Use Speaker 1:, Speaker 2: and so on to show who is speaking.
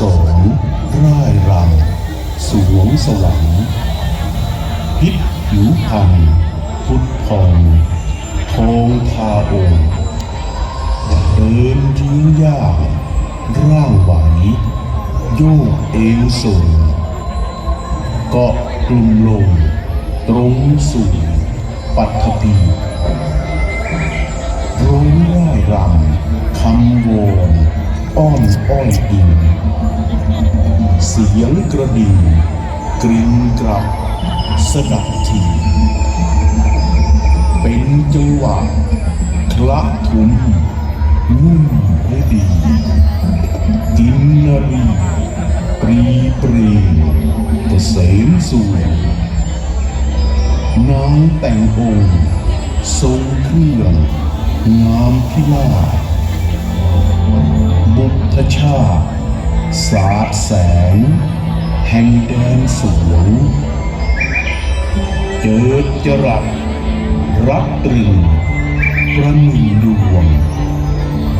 Speaker 1: สองร่ายรำสวงสวรรค์พิษผิวพันพุทธพองทองทาองค์เดินทิ้งยากร่างไหวโยกเอวสูงเกาะกลุ่มลง ตรงสู่ปัทภี อ้อนอ้อยอิงเสียงกระดิ่งกริงกรับสดับทีเป็นจังหวะคละทุนนุ่มและดีกินนารีปรีเปรมเกษมสวยนางแต่งองค์ทรงเครื่องงามพิลาศบุพชา สาดแสง แห่งแดนสวงเจิดจรัสรักตรึงประหนึ่งดู